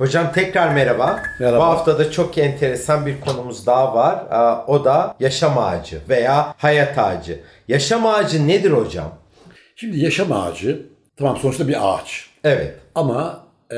Hocam tekrar merhaba. Merhaba. Bu hafta da çok enteresan bir konumuz daha var. O da yaşam ağacı veya hayat ağacı. Yaşam ağacı nedir hocam? Şimdi yaşam ağacı tamam sonuçta bir ağaç Evet. ama e,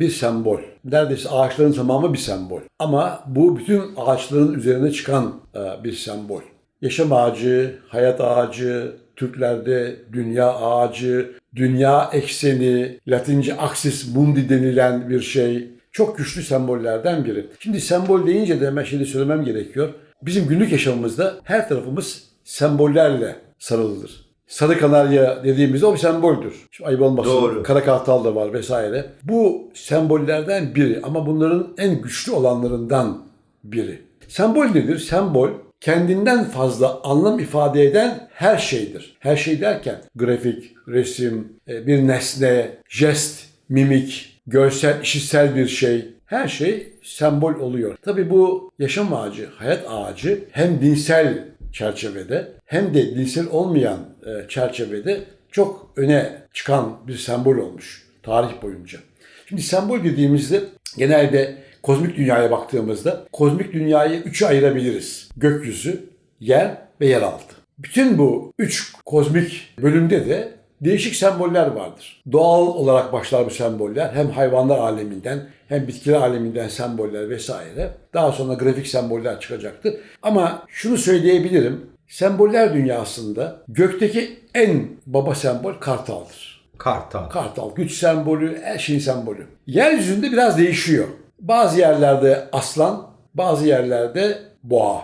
bir sembol. Neredeyse ağaçların tamamı bir sembol. Ama bu bütün ağaçların üzerine çıkan e, bir sembol. Yaşam ağacı, hayat ağacı, Türklerde dünya ağacı, dünya ekseni, Latince axis mundi denilen bir şey. Çok güçlü sembollerden biri. Şimdi sembol deyince de hemen şeyi söylemem gerekiyor. Bizim günlük yaşamımızda her tarafımız sembollerle sarılıdır. Sarı kanarya dediğimizde o bir semboldür. Şu ayıp olmasın. Doğru. Kara kartal da var vesaire. Bu sembollerden biri ama bunların en güçlü olanlarından biri. Sembol nedir? Sembol kendinden fazla anlam ifade eden her şeydir. Her şey derken grafik, resim, e, bir nesne, jest, mimik, görsel, işitsel bir şey. Her şey sembol oluyor. Tabi bu yaşam ağacı, hayat ağacı hem dinsel çerçevede hem de dinsel olmayan e, çerçevede çok öne çıkan bir sembol olmuş tarih boyunca. Şimdi sembol dediğimizde genelde kozmik dünyaya baktığımızda kozmik dünyayı üçe ayırabiliriz. Gökyüzü, yer ve yeraltı. Bütün bu üç kozmik bölümde de değişik semboller vardır. Doğal olarak başlar bu semboller. Hem hayvanlar aleminden hem bitkiler aleminden semboller vesaire. Daha sonra grafik semboller çıkacaktır. Ama şunu söyleyebilirim. Semboller dünyasında gökteki en baba sembol kartaldır. Kartal. Kartal güç sembolü, her şeyin sembolü. Yeryüzünde biraz değişiyor. Bazı yerlerde aslan, bazı yerlerde boğa.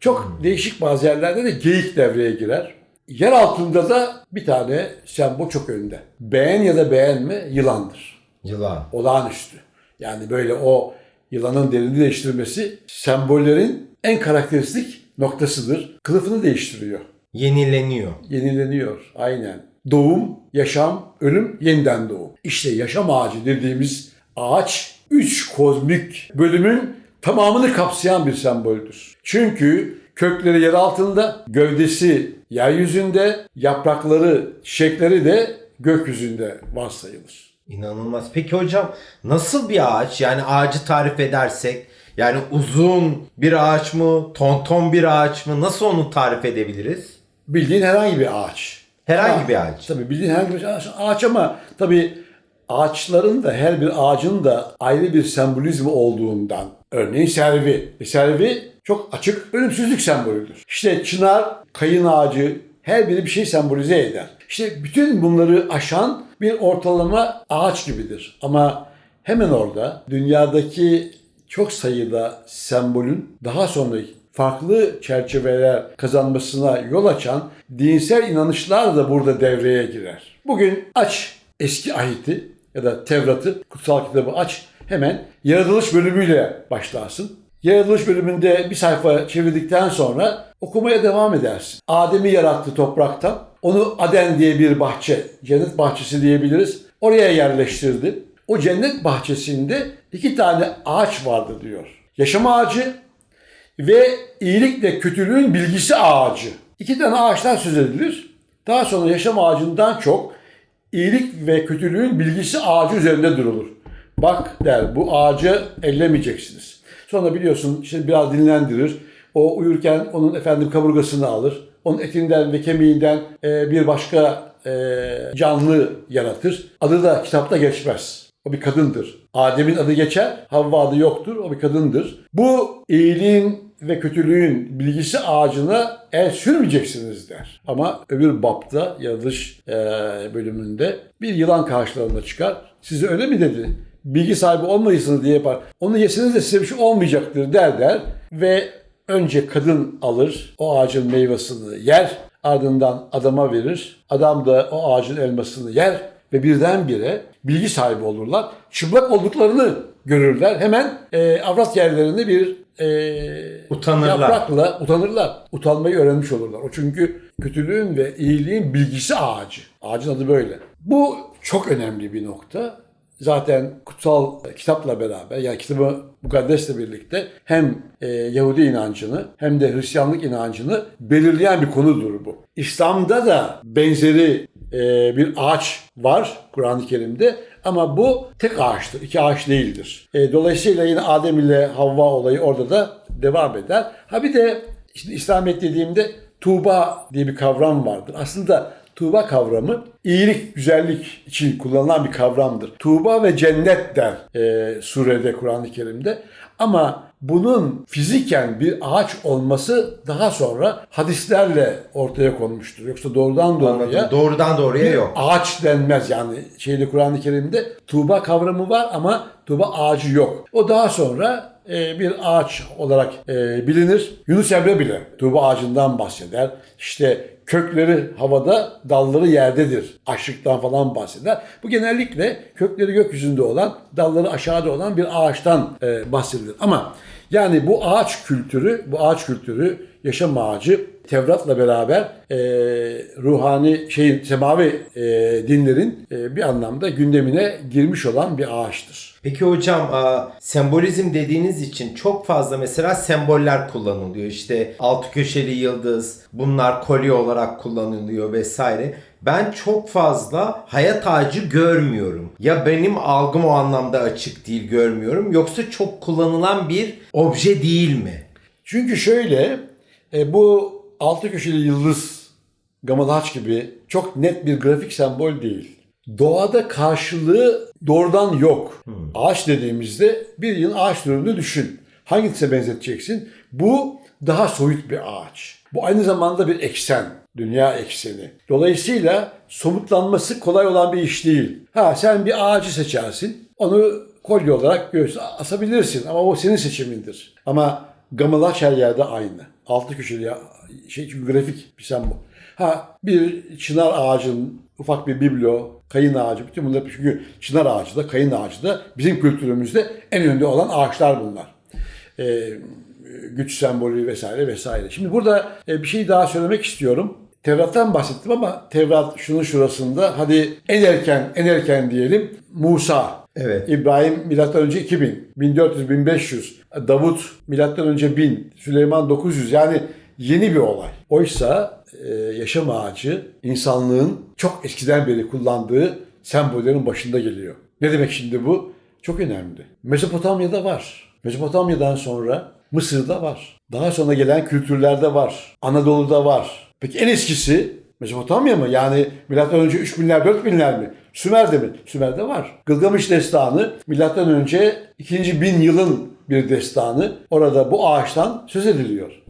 Çok değişik bazı yerlerde de geyik devreye girer. Yer altında da bir tane sembol çok önde. Beğen ya da beğenme yılandır. Yılan. Olağanüstü. Yani böyle o yılanın derini değiştirmesi sembollerin en karakteristik noktasıdır. Kılıfını değiştiriyor. Yenileniyor. Yenileniyor. Aynen. Doğum, yaşam, ölüm, yeniden doğum. İşte yaşam ağacı dediğimiz ağaç üç kozmik bölümün tamamını kapsayan bir semboldür. Çünkü kökleri yer altında, gövdesi yeryüzünde, yaprakları, çiçekleri de gökyüzünde varsayılır. İnanılmaz. Peki hocam nasıl bir ağaç? Yani ağacı tarif edersek yani uzun bir ağaç mı, tonton bir ağaç mı? Nasıl onu tarif edebiliriz? Bildiğin herhangi bir ağaç. Herhangi Ha, bir ağaç. Tabii bildiğin herhangi bir ağaç, ağaç ama tabii ağaçların da her bir ağacın da ayrı bir sembolizmi olduğundan. Örneğin servi. E, servi çok açık ölümsüzlük sembolüdür. İşte çınar, kayın ağacı her biri bir şey sembolize eder. İşte bütün bunları aşan bir ortalama ağaç gibidir. Ama hemen orada dünyadaki çok sayıda sembolün daha sonra farklı çerçeveler kazanmasına yol açan dinsel inanışlar da burada devreye girer. Bugün aç eski ahiti ya da Tevrat'ı, kutsal kitabı aç hemen yaratılış bölümüyle başlarsın. Yaratılış bölümünde bir sayfa çevirdikten sonra okumaya devam edersin. Adem'i yarattı topraktan. Onu Aden diye bir bahçe, cennet bahçesi diyebiliriz. Oraya yerleştirdi. O cennet bahçesinde iki tane ağaç vardı diyor. Yaşam ağacı ve iyilikle kötülüğün bilgisi ağacı. İki tane ağaçtan söz edilir. Daha sonra yaşam ağacından çok iyilik ve kötülüğün bilgisi ağacı üzerinde durulur. Bak der bu ağacı ellemeyeceksiniz. Sonra biliyorsun işte biraz dinlendirir. O uyurken onun efendim kaburgasını alır. Onun etinden ve kemiğinden e, bir başka e, canlı yaratır. Adı da kitapta geçmez. O bir kadındır. Adem'in adı geçer, Havva adı yoktur. O bir kadındır. Bu iyiliğin ve kötülüğün bilgisi ağacına el sürmeyeceksiniz der. Ama öbür bapta, yaratılış e, bölümünde bir yılan karşılarına çıkar. Size öyle mi dedi? Bilgi sahibi olmayısınız diye yapar. Onu yeseniz de size bir şey olmayacaktır der der. Ve önce kadın alır, o ağacın meyvasını yer. Ardından adama verir. Adam da o ağacın elmasını yer ve birdenbire bilgi sahibi olurlar. Çıplak olduklarını görürler. Hemen e, avrat yerlerinde bir e, Utanırlar. yaprakla utanırlar. Utanmayı öğrenmiş olurlar. O çünkü kötülüğün ve iyiliğin bilgisi ağacı. Ağacın adı böyle. Bu çok önemli bir nokta. Zaten kutsal kitapla beraber yani kitabı mukaddesle birlikte hem e, Yahudi inancını hem de Hristiyanlık inancını belirleyen bir konudur bu. İslam'da da benzeri e, bir ağaç var Kur'an-ı Kerim'de ama bu tek ağaçtır, iki ağaç değildir. E, dolayısıyla yine Adem ile Havva olayı orada da devam eder. Ha bir de şimdi İslamiyet dediğimde Tuğba diye bir kavram vardır. Aslında Tuğba kavramı iyilik, güzellik için kullanılan bir kavramdır. Tuğba ve cennet der e, surede Kur'an-ı Kerim'de. Ama bunun fiziken bir ağaç olması daha sonra hadislerle ortaya konmuştur. Yoksa doğrudan doğruya Anladım. Doğrudan doğruya bir yok. ağaç denmez yani şeyde Kur'an-ı Kerim'de tuğba kavramı var ama tuğba ağacı yok. O daha sonra e, bir ağaç olarak e, bilinir. Yunus Emre bile tuğba ağacından bahseder. İşte kökleri havada, dalları yerdedir. Açlıktan falan bahseder. Bu genellikle kökleri gökyüzünde olan, dalları aşağıda olan bir ağaçtan e, bahsedilir. Ama yani bu ağaç kültürü, bu ağaç kültürü, yaşam ağacı Tevrat'la beraber e, ruhani şeyin semavi e, dinlerin e, bir anlamda gündemine girmiş olan bir ağaçtır. Peki hocam a, sembolizm dediğiniz için çok fazla mesela semboller kullanılıyor. İşte altı köşeli yıldız, bunlar kolye olarak kullanılıyor vesaire. Ben çok fazla hayat ağacı görmüyorum. Ya benim algım o anlamda açık değil görmüyorum yoksa çok kullanılan bir obje değil mi? Çünkü şöyle e, bu altı köşeli yıldız Gamal Haç gibi çok net bir grafik sembol değil. Doğada karşılığı doğrudan yok. Ağaç dediğimizde bir yıl ağaç türünü düşün. Hangisine benzeteceksin? Bu daha soyut bir ağaç. Bu aynı zamanda bir eksen. Dünya ekseni. Dolayısıyla somutlanması kolay olan bir iş değil. Ha sen bir ağacı seçersin. Onu kolye olarak göğsüne asabilirsin ama o senin seçimindir. Ama gamalaç her yerde aynı. Altı köşeli ya- şey çünkü grafik bir sembol. Ha bir çınar ağacın ufak bir biblo, kayın ağacı bütün bunlar çünkü çınar ağacı da kayın ağacı da bizim kültürümüzde en önde olan ağaçlar bunlar. Ee, güç sembolü vesaire vesaire. Şimdi burada e, bir şey daha söylemek istiyorum. Tevrat'tan bahsettim ama Tevrat şunun şurasında hadi en erken en erken diyelim Musa. Evet. İbrahim milattan önce 2000, 1400 1500, Davut milattan önce 1000, Süleyman 900 yani yeni bir olay. Oysa e, yaşam ağacı insanlığın çok eskiden beri kullandığı sembollerin başında geliyor. Ne demek şimdi bu? Çok önemli. Mezopotamya'da var. Mezopotamya'dan sonra Mısır'da var. Daha sonra gelen kültürlerde var. Anadolu'da var. Peki en eskisi Mezopotamya mı? Yani milattan önce 3000'ler 4000'ler mi? Sümer'de mi? Sümer'de var. Gılgamış destanı milattan önce 2. bin yılın bir destanı. Orada bu ağaçtan söz ediliyor.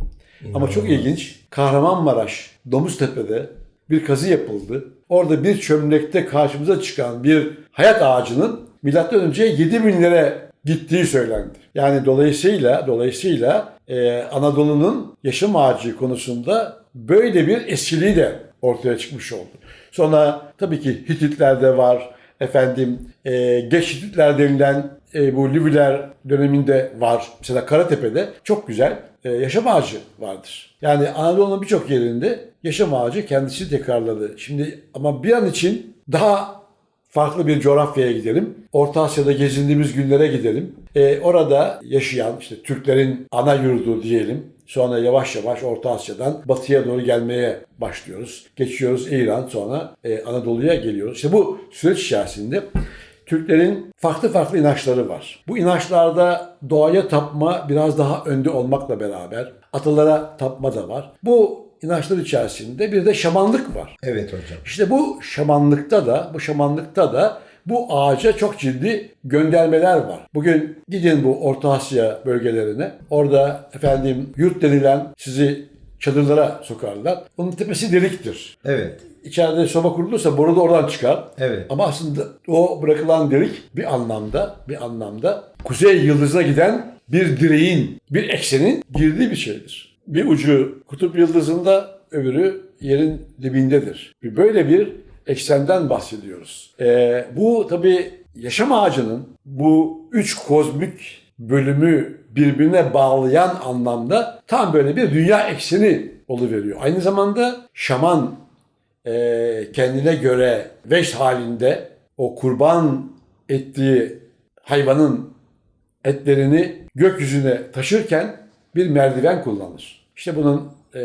Ama çok ilginç. Kahramanmaraş, Domuztepe'de bir kazı yapıldı. Orada bir çömlekte karşımıza çıkan bir hayat ağacının milattan önce 7000'lere gittiği söylendi. Yani dolayısıyla dolayısıyla e, Anadolu'nun yaşam ağacı konusunda böyle bir eskiliği de ortaya çıkmış oldu. Sonra tabii ki Hititler'de var. Efendim e, geç Hititler denilen e, bu Liviler döneminde var. Mesela Karatepe'de çok güzel e, yaşam ağacı vardır. Yani Anadolu'nun birçok yerinde yaşam ağacı kendisi tekrarladı. Şimdi ama bir an için daha farklı bir coğrafyaya gidelim. Orta Asya'da gezindiğimiz günlere gidelim. Ee, orada yaşayan işte Türklerin ana yurdu diyelim. Sonra yavaş yavaş Orta Asya'dan batıya doğru gelmeye başlıyoruz. Geçiyoruz İran sonra e, Anadolu'ya geliyoruz. İşte bu süreç içerisinde Türklerin farklı farklı inançları var. Bu inançlarda doğaya tapma biraz daha önde olmakla beraber atalara tapma da var. Bu inançlar içerisinde bir de şamanlık var. Evet hocam. İşte bu şamanlıkta da, bu şamanlıkta da bu ağaca çok ciddi göndermeler var. Bugün gidin bu Orta Asya bölgelerine. Orada efendim yurt denilen sizi çadırlara sokarlar. Onun tepesi deliktir. Evet. İçeride soba kurulursa boru da oradan çıkar. Evet. Ama aslında o bırakılan delik bir anlamda, bir anlamda kuzey yıldızına giden bir direğin, bir eksenin girdiği bir şeydir. Bir ucu kutup yıldızında, öbürü yerin dibindedir. Böyle bir eksenden bahsediyoruz. Ee, bu tabii yaşam ağacının bu üç kozmik bölümü birbirine bağlayan anlamda tam böyle bir dünya ekseni oluveriyor. Aynı zamanda şaman e, kendine göre veş halinde o kurban ettiği hayvanın etlerini gökyüzüne taşırken bir merdiven kullanır. İşte bunun e,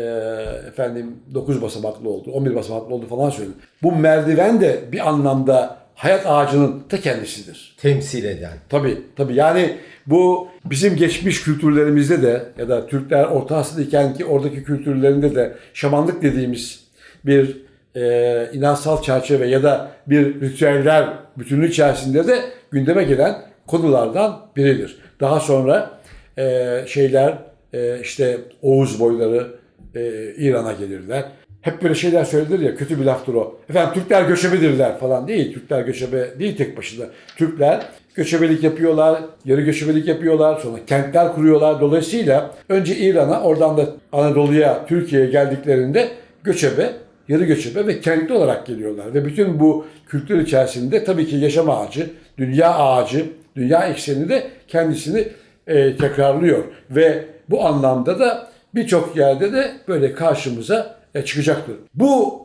efendim 9 basamaklı oldu, 11 basamaklı oldu falan söyledi. Bu merdiven de bir anlamda hayat ağacının ta kendisidir. Temsil eden. Tabii tabii yani bu bizim geçmiş kültürlerimizde de ya da Türkler Orta Asya'dayken ki oradaki kültürlerinde de şamanlık dediğimiz bir e, inansal çerçeve ya da bir ritüeller bütünlüğü içerisinde de gündeme gelen konulardan biridir. Daha sonra e, şeyler e, işte Oğuz boyları e, İran'a gelirler. Hep böyle şeyler söylenir ya kötü bir laftır o. Efendim Türkler göçebedirler falan değil. Türkler göçebe değil tek başına. Türkler göçebelik yapıyorlar, yarı göçebelik yapıyorlar, sonra kentler kuruyorlar. Dolayısıyla önce İran'a, oradan da Anadolu'ya, Türkiye'ye geldiklerinde göçebe, yarı göçebe ve kentli olarak geliyorlar. Ve bütün bu kültür içerisinde tabii ki yaşam ağacı, dünya ağacı, dünya ekseni de kendisini e, tekrarlıyor. Ve bu anlamda da birçok yerde de böyle karşımıza e, çıkacaktır. Bu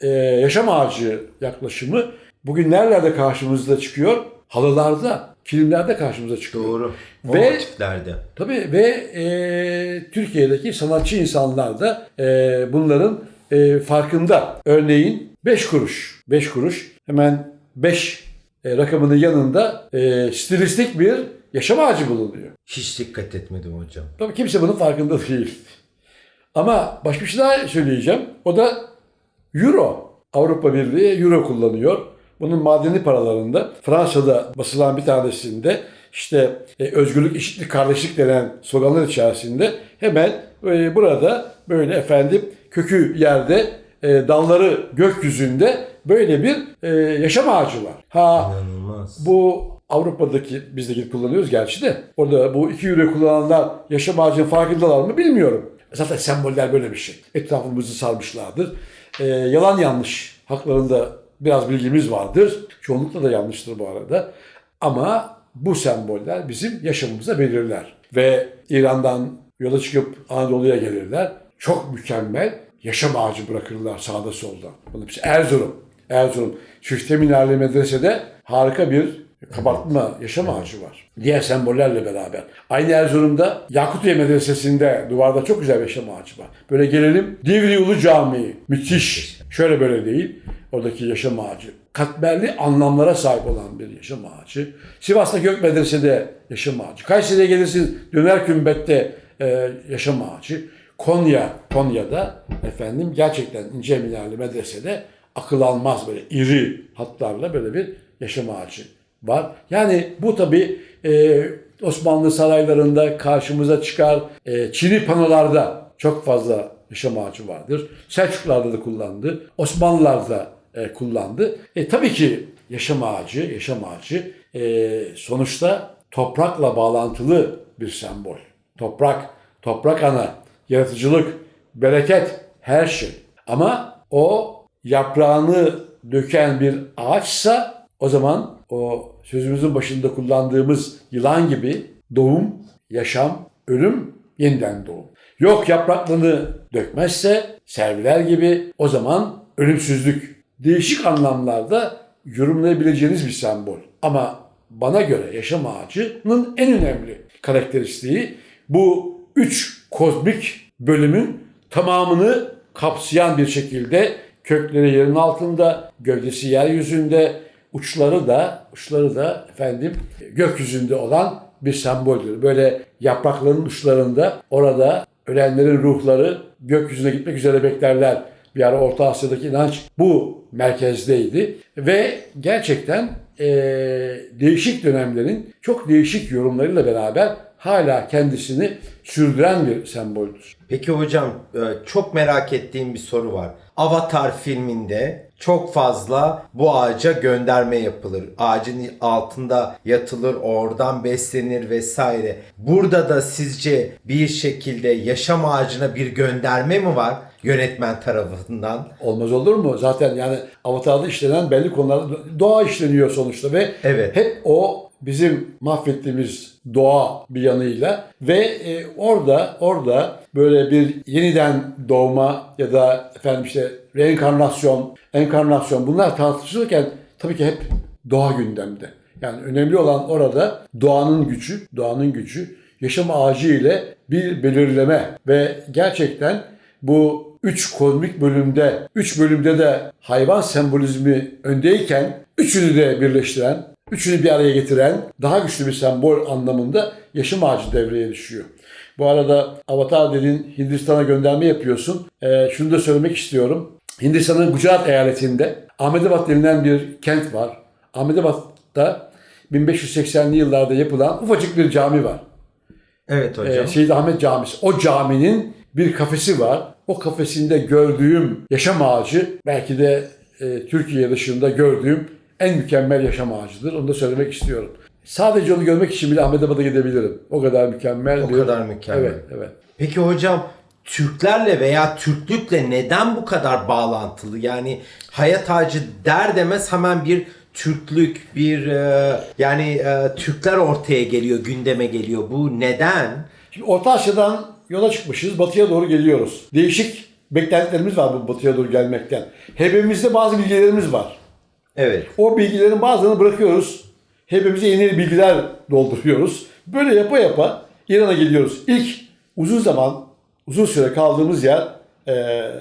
e, yaşam ağacı yaklaşımı bugün nerelerde karşımıza çıkıyor? Halılarda, kilimlerde karşımıza çıkıyor. Doğru. O Ve- motiflerde. Tabii ve e, Türkiye'deki sanatçı insanlar da e, bunların e, farkında. Örneğin 5 kuruş, 5 kuruş hemen 5 e, rakamının yanında e, stilistik bir yaşam ağacı bulunuyor. Hiç dikkat etmedim hocam. Tabii kimse bunun farkında değil. Ama başka bir şey daha söyleyeceğim. O da Euro. Avrupa Birliği Euro kullanıyor. Bunun madeni paralarında Fransa'da basılan bir tanesinde işte e, özgürlük, eşitlik, kardeşlik denen sloganlar içerisinde hemen e, burada böyle efendim kökü yerde e, dalları gökyüzünde böyle bir e, yaşam ağacı var. Ha İnanılmaz. bu Avrupa'daki biz de kullanıyoruz gerçi de. Orada bu iki euro kullananlar yaşam ağacının farkındalar mı bilmiyorum. Zaten semboller böyle bir şey. Etrafımızı sarmışlardır. Ee, yalan yanlış haklarında biraz bilgimiz vardır. Çoğunlukla da yanlıştır bu arada. Ama bu semboller bizim yaşamımıza belirler. Ve İran'dan yola çıkıp Anadolu'ya gelirler. Çok mükemmel yaşam ağacı bırakırlar sağda solda. Bunun Erzurum. Erzurum Çifte Minareli Medrese'de harika bir kabartma yaşam ağacı var. Diğer sembollerle beraber. Aynı Erzurum'da Yakutiye Medresesi'nde duvarda çok güzel bir yaşam ağacı var. Böyle gelelim Divri Ulu Camii. Müthiş. Şöyle böyle değil. Oradaki yaşam ağacı. Katmerli anlamlara sahip olan bir yaşam ağacı. Sivas'ta Gök Medrese'de yaşam ağacı. Kayseri'ye gelirsiniz Döner Kümbet'te e, yaşam ağacı. Konya, Konya'da efendim gerçekten ince minareli medresede akıl almaz böyle iri hatlarla böyle bir yaşam ağacı var. Yani bu tabi Osmanlı saraylarında karşımıza çıkar. E, Çini panolarda çok fazla yaşam ağacı vardır. Selçuklularda da kullandı. Osmanlılar da e, kullandı. E, tabii ki yaşam ağacı, yaşam ağacı e, sonuçta toprakla bağlantılı bir sembol. Toprak, toprak ana, yaratıcılık, bereket, her şey. Ama o yaprağını döken bir ağaçsa o zaman o sözümüzün başında kullandığımız yılan gibi doğum, yaşam, ölüm, yeniden doğum. Yok yapraklarını dökmezse serviler gibi o zaman ölümsüzlük. Değişik anlamlarda yorumlayabileceğiniz bir sembol. Ama bana göre yaşam ağacının en önemli karakteristiği bu üç kozmik bölümün tamamını kapsayan bir şekilde kökleri yerin altında, gövdesi yeryüzünde, uçları da uçları da efendim gökyüzünde olan bir semboldür. Böyle yaprakların uçlarında orada ölenlerin ruhları gökyüzüne gitmek üzere beklerler. Bir ara Orta Asya'daki inanç bu merkezdeydi ve gerçekten eee, değişik dönemlerin çok değişik yorumlarıyla beraber hala kendisini sürdüren bir semboldür. Peki hocam e, çok merak ettiğim bir soru var. Avatar filminde çok fazla bu ağaca gönderme yapılır. Ağacın altında yatılır, oradan beslenir vesaire. Burada da sizce bir şekilde yaşam ağacına bir gönderme mi var yönetmen tarafından? Olmaz olur mu? Zaten yani Avatar'da işlenen belli konular doğa işleniyor sonuçta ve Evet. hep o bizim mahvettiğimiz doğa bir yanıyla ve e, orada orada böyle bir yeniden doğma ya da efendim işte reenkarnasyon, enkarnasyon bunlar tartışılırken tabii ki hep doğa gündemde. Yani önemli olan orada doğanın gücü, doğanın gücü yaşam ağacı ile bir belirleme ve gerçekten bu üç kozmik bölümde, üç bölümde de hayvan sembolizmi öndeyken üçünü de birleştiren, üçünü bir araya getiren daha güçlü bir sembol anlamında yaşam ağacı devreye düşüyor. Bu arada Avatar dediğin Hindistan'a gönderme yapıyorsun. Ee, şunu da söylemek istiyorum. Hindistan'ın Gujarat eyaletinde Ahmedabad denilen bir kent var. Ahmedabad'da 1580'li yıllarda yapılan ufacık bir cami var. Evet Ee, hocam. Seyyid Ahmet Camisi. O caminin bir kafesi var. O kafesinde gördüğüm yaşam ağacı belki de e, Türkiye dışında gördüğüm en mükemmel yaşam ağacıdır. Onu da söylemek istiyorum. Sadece onu görmek için bile Ahmedabad'a gidebilirim. O kadar mükemmel O bir... kadar mükemmel. Evet, evet. Peki hocam Türklerle veya Türklükle neden bu kadar bağlantılı? Yani hayat ağacı der demez hemen bir Türklük, bir e, yani e, Türkler ortaya geliyor, gündeme geliyor. Bu neden? Şimdi Orta Asya'dan yola çıkmışız. Batıya doğru geliyoruz. Değişik beklentilerimiz var bu batıya doğru gelmekten. Hepimizde bazı bilgilerimiz var. Evet. O bilgilerin bazılarını bırakıyoruz. Hepimize yeni bilgiler dolduruyoruz. Böyle yapa yapa İran'a geliyoruz. İlk uzun zaman, uzun süre kaldığımız yer eee,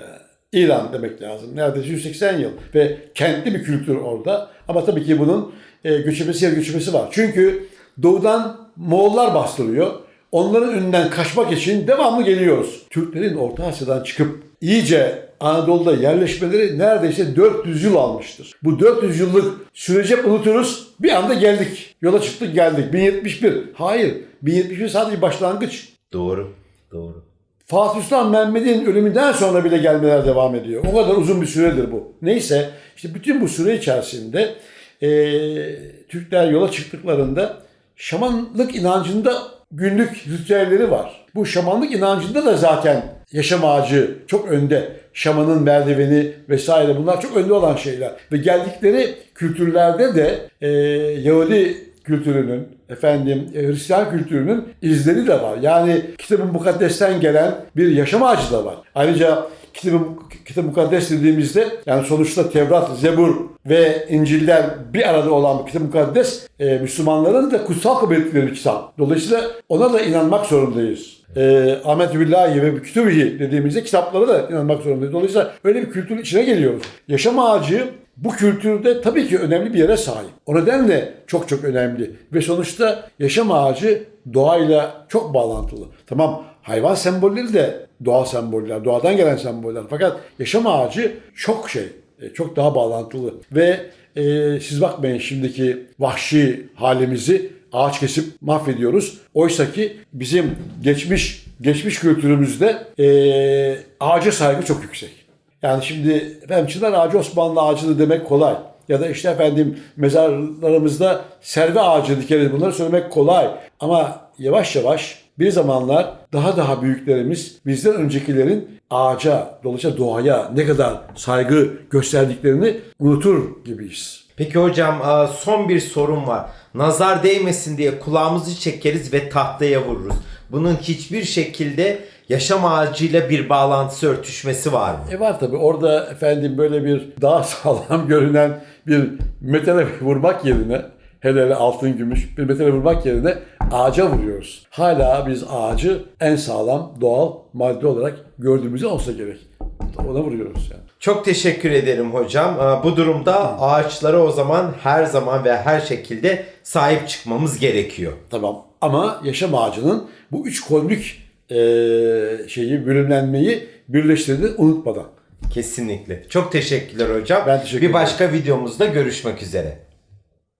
İran demek lazım. Neredeyse 180 yıl. Ve kentli bir kültür orada. Ama tabii ki bunun eee göçebesi yer göçebesi var. Çünkü doğudan Moğollar bastırıyor. Onların önünden kaçmak için devamlı geliyoruz. Türklerin Orta Asya'dan çıkıp iyice Anadolu'da yerleşmeleri neredeyse 400 yıl almıştır. Bu 400 yıllık süreci unuturuz. Bir anda geldik. Yola çıktık geldik. 1071. Hayır. 1071 sadece başlangıç. Doğru. Doğru. Fatih Sultan Mehmet'in ölümünden sonra bile gelmeler devam ediyor. O kadar uzun bir süredir bu. Neyse işte bütün bu süre içerisinde eee, Türkler yola çıktıklarında şamanlık inancında günlük ritüelleri var. Bu şamanlık inancında da zaten yaşam ağacı çok önde. Şamanın merdiveni vesaire bunlar çok önde olan şeyler. Ve geldikleri kültürlerde de eee, Yahudi kültürünün, efendim e, Hristiyan kültürünün izleri de var. Yani kitab-ı mukaddesten gelen bir yaşam ağacı da var. Ayrıca kitab-ı, kitab-ı mukaddes dediğimizde yani sonuçta Tevrat, Zebur ve İncil'ler bir arada olan bu kitab-ı mukaddes e, Müslümanların da kutsal kabul ettikleri bir kitap. Dolayısıyla ona da inanmak zorundayız. E, Ahmet Billahi ve Kütübihi dediğimizde kitaplara da inanmak zorundayız. Dolayısıyla öyle bir kültürün içine geliyoruz. Yaşam ağacı bu kültürde tabii ki önemli bir yere sahip. O nedenle çok çok önemli. Ve sonuçta yaşam ağacı doğayla çok bağlantılı. Tamam hayvan sembolleri de doğa semboller, doğadan gelen semboller. Fakat yaşam ağacı çok şey, e, çok daha bağlantılı. Ve e, siz bakmayın şimdiki vahşi halimizi ağaç kesip mahvediyoruz. Oysa ki bizim geçmiş geçmiş kültürümüzde e, ağaca saygı çok yüksek. Yani şimdi efendim çınar ağacı Osmanlı ağacıdır demek kolay. Ya da işte efendim mezarlarımızda serve ağacı dikeriz bunları söylemek kolay. Ama yavaş yavaş bir zamanlar daha daha büyüklerimiz bizden öncekilerin ağaca, dolayısıyla doğaya ne kadar saygı gösterdiklerini unutur gibiyiz. Peki hocam e, son bir sorum var. Nazar değmesin diye kulağımızı çekeriz ve tahtaya vururuz. Bunun hiçbir şekilde yaşam ağacıyla bir bağlantısı örtüşmesi var mı? E var tabi orada efendim böyle bir daha sağlam görünen bir metale vurmak yerine hele hele altın gümüş bir metale vurmak yerine ağaca vuruyoruz. Hala biz ağacı en sağlam doğal madde olarak gördüğümüzde olsa gerek. Ona vuruyoruz yani. Çok teşekkür ederim hocam. Bu durumda ağaçlara o zaman her zaman ve her şekilde sahip çıkmamız gerekiyor. Tamam ama yaşam ağacının bu üç kozmik eee, şeyi bölümlenmeyi birleştirdiğini unutmadan. Kesinlikle. Çok teşekkürler hocam. Ben teşekkür Bir ederim. başka videomuzda görüşmek üzere.